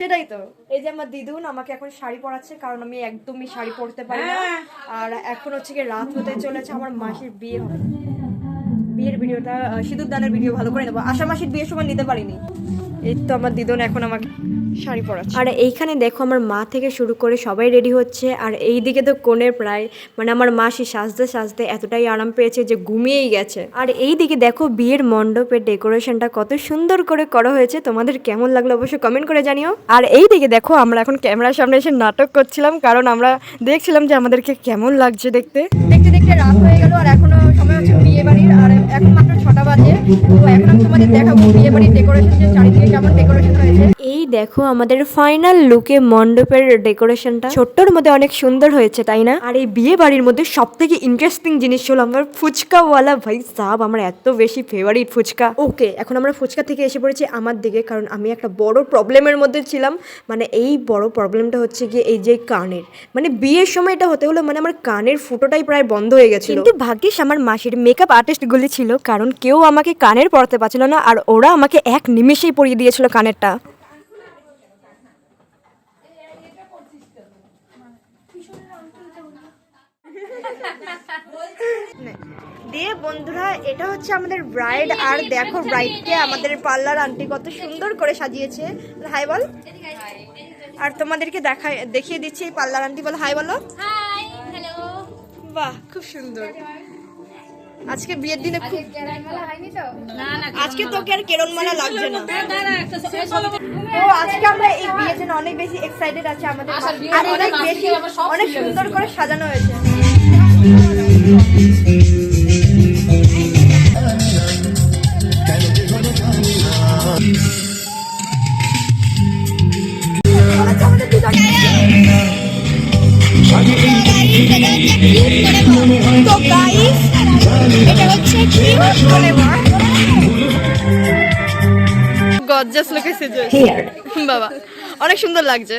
সেটাই তো। এই যে আমার দিদুন আমাকে এখন শাড়ি পরাচ্ছে কারণ আমি একদমই শাড়ি পরতে পারি না। আর এখন হচ্ছে কি রাত হতে চলেছে আমার মাসির বিয়ে হবে। বিয়ের ভিডিওটা সিঁদুর দানের ভিডিও ভালো করে নেব। আশা মাসির বিয়ের সময় নিতে পারিনি। এই তো আমার দিদুন এখন আমাকে শাড়ি পরাচ্ছে। আর এইখানে দেখো আমার মা থেকে শুরু করে সবাই রেডি হচ্ছে। আর এই দিকে তো কোণের প্রায় মানে আমার মাসি সাজতে সাজতে এতটাই আরাম পেয়েছে যে ঘুমিয়েই গেছে। আর এই দিকে দেখো বিয়ের মণ্ডপের ডেকোরেশনটা কত সুন্দর করে করা হয়েছে। তোমাদের কেমন লাগল অবশ্যই কমেন্ট করে জানিও। আর এই দিকে দেখো আমরা এখন ক্যামেরার সামনে এসে নাটক করছিলাম কারণ আমরা দেখছিলাম যে আমাদেরকে কেমন লাগছে দেখতে। দেখতে দেখতে রাত হয়ে গেল আর এখনও সময় হচ্ছে বিয়ে বাড়ির আর এখন মাত্র ছটা বাজে। তো এখন তোমাদের দেখাবো বিয়ে বাড়ির ডেকোরেশন যে চারিদিকে কেমন ডেকোরেশন হয়েছে। দেখো, আমাদের ফাইনাল লুকে মণ্ডপের ডেকোরেশনটা ছোট্টর মধ্যে অনেক সুন্দর হয়েছে, তাই না? আর এই বিয়ে বাড়ির মধ্যে সব থেকে ইন্টারেস্টিং জিনিস হলো আমার ফুচকাওয়ালা ভাই সাহ আমার এত বেশি ফেভারিট ফুচকা। ওকে, এখন আমরা ফুচকা থেকে এসে পড়েছি আমার দিকে, কারণ আমি একটা বড় প্রবলেমের মধ্যে ছিলাম। মানে এই বড় প্রবলেমটা হচ্ছে গিয়ে এই যে কানের। মানে বিয়ের সময় এটা হতে হলো মানে আমার কানের ফুটোটাই প্রায় বন্ধ হয়ে গেছিল। কিন্তু ভাগ্যিস আমার মাসির মেকআপ আর্টিস্টগুলি ছিল, কারণ কেউ আমাকে কানের পরতে পারছিল না, আর ওরা আমাকে এক নিমেষেই পরিয়ে দিয়েছিল কানেরটা। দিয়ে বন্ধুরা এটা হচ্ছে আমাদের ব্রাইড আর দেখো ব্রাইডকে আমাদের পার্লার আন্টি কত সুন্দর করে সাজিয়েছে। হাই বল। আর তোমাদেরকে দেখা দেখিয়ে দিচ্ছি এই পার্লার আন্টি বলো হাই বলো। বাহ খুব সুন্দর। আজকে বিয়ের দিনে খুব আজকে তোকে আর কেরণমালা লাগছে না। তো আজকে আমরা এই বিয়ের জন্য অনেক বেশি এক্সাইটেড আছে আমাদের আচ্ছা, অনেক বেশি অনেক সুন্দর করে সাজানো হয়েছে। তো গাইস এটা হচ্ছে কি গজ্জাস লোকে সেজে বাবা অনেক সুন্দর লাগছে।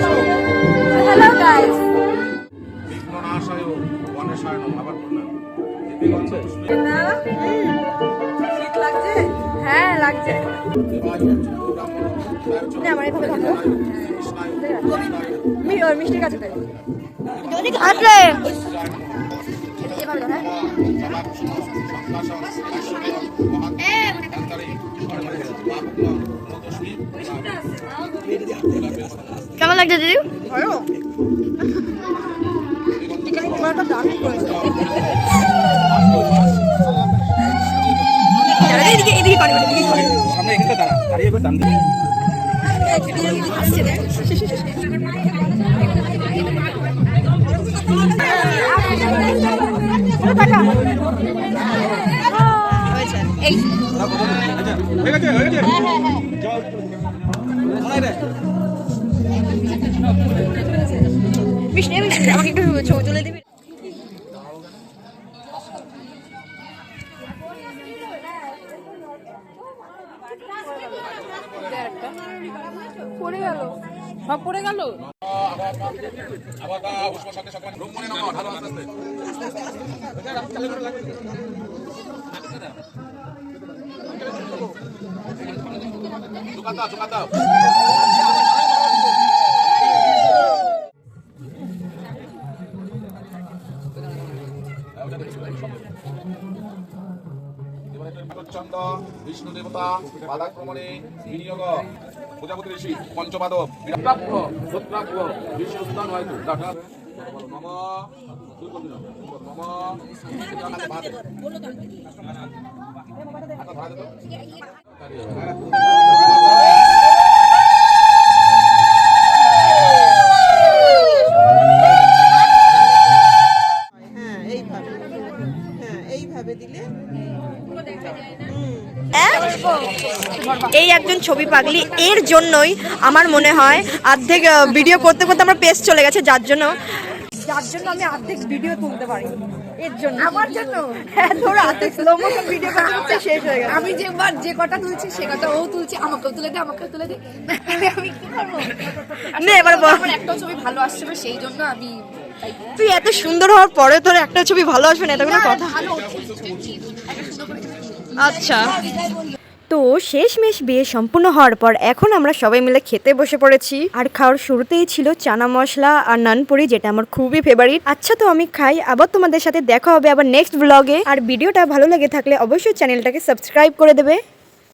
হ্যালো গাইস আবার বললাম শীত লাগছে? হ্যাঁ লাগছে। আমার এভাবে থাকো মিষ্টির কাছে তাই আসলে এভাবে লাগছে দিদি? এই। হয়ে গেছে হয়ে গেছে। মিষ্টি আমাকে একটু ছবি তুলে দিবি। সব পড়ে গেল। আবার দা উষ্ণ সাথে সাথে রূপ মনে নাও ঢালো আস্তে আস্তে চুকাতা চুকাতা চন্দ বিষ্ণু দেবতা বাধাক্রমণে বিনিয়োগ প্রজাপতি ঋষি পঞ্চমাদব বিরাপ্য সত্রাপ্য বিষ্ণুস্থান হয়তো দেখা নম নম ছবি পাগলি। এর জন্যই আমার মনে হয় অর্ধেক ভিডিও করতে করতে আমার পেস চলে গেছে যার জন্য যার জন্য আমি অর্ধেক ভিডিও তুলতে পারি এর জন্য। আমার জন্য? হ্যাঁ তোর অর্ধেক স্লো মোশন ভিডিও করতে করতে শেষ হয়ে গেছে। আমি যেবার যে কটা তুলছি সে কটা ও তুলছে আমাকেও তুলে দে আমাকেও তুলে দে। আমি কি করব? নে, এবার বল। আমার একটা ছবি ভালো আসছে না সেই জন্য আমি তুই এত সুন্দর হওয়ার পরে তোর একটা ছবি ভালো আসবে না এটা কোনো কথা। আচ্ছা। তো শেষমেশ বিয়ে সম্পূর্ণ হওয়ার পর এখন আমরা সবাই মিলে খেতে বসে পড়েছি। আর খাওয়ার শুরুতেই ছিল চানা মশলা আর নানপুরি, যেটা আমার খুবই ফেভারিট আচ্ছা তো আমি খাই, আবার তোমাদের সাথে দেখা হবে আবার নেক্সট ব্লগে আর ভিডিওটা ভালো লাগে থাকলে অবশ্যই চ্যানেলটাকে সাবস্ক্রাইব করে দেবে।